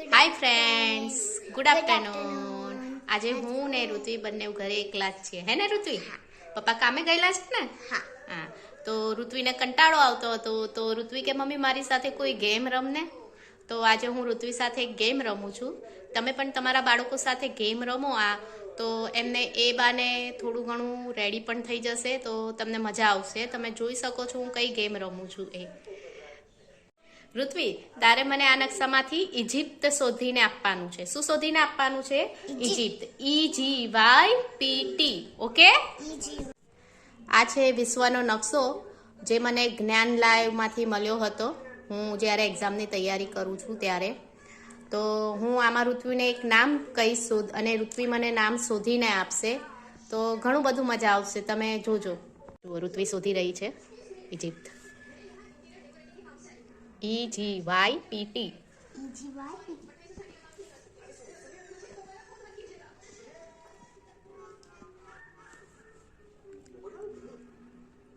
Hi friends good afternoon આજે હું ને ઋત્વી બંને ઘરે એકલા જ છીએ. હે ને ઋત્વી પપ્પા કામે ગયેલા છે ને? હા. તો ઋત્વીને કંટાળો આવતો હતો. તો ઋત્વી કે મમ્મી મારી સાથે કોઈ ગેમ રમને? તો આજે હું ઋત્વી સાથે એક ગેમ રમું છું. તમે પણ તમારા બાળકો સાથે ગેમ રમો આ. તો એમને એ બાને થોડું ઘણું રેડી પણ થઈ જશે. તો તમને મજા આવશે. તમે જોઈ શકો છો હું કઈ ગેમ રમું છું એ. ઋત્વી તારે મને આ નકશામાંથી ઇજિપ્ત શોધીને આપવાનું છે. શું શોધીને આપવાનું છે? Egypt E G Y P T okay? આ છે વિશ્વનો નકશો જે મને જ્ઞાન લાઈવમાંથી મળ્યો હતો. હું જ્યારે એક્ઝામની તૈયારી કરું છું ત્યારે. તો હું આમાં ઋત્વીને એક નામ કહીશ શોધ અને ઋત્વી મને નામ શોધીને આપશે. તો ઘણું બધું મજા આવશે. તમે જોજો. ઋત્વી શોધી રહી છે. Egypt E G Y P T E G Y P T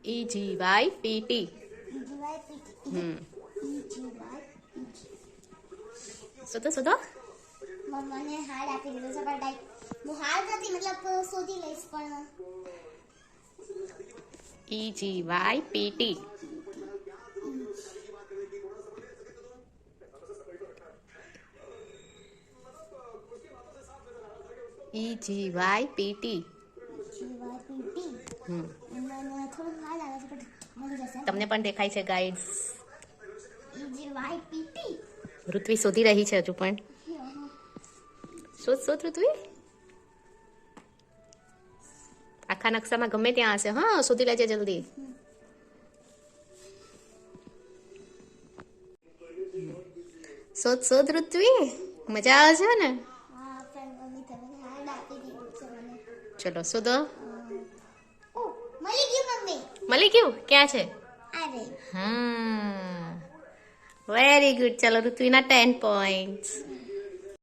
E G Y P T hmm P T શોધો શોધો મમ્માને હાર્ડ આપી દીધો છે પણ હું હાર નથી મતલબ શોધી લઈશ પણ E G Y P T E G Y P T તમને પણ દેખાય છે ગાઈડ્સ ઋત્વી શોધી રહી છે હજુ પણ. શોધ શોધ ઋત્વી આખા નકશામાં ગમે ત્યાં હશે. હા શોધી લેજે જલ્દી. શોધ શોધ ઋત્વી મજા આવે છે ને હા ફ્રેન્ડ મમ્મી તમે હાર્ડ આપી દીધું છે મને ચલો શોધો મળી ગયું મમ્મી. મળી ગયું? ક્યાં છે? હા. વેરી ગુડ ચલો ઋત્વીના ટેન પોઈન્ટ્સ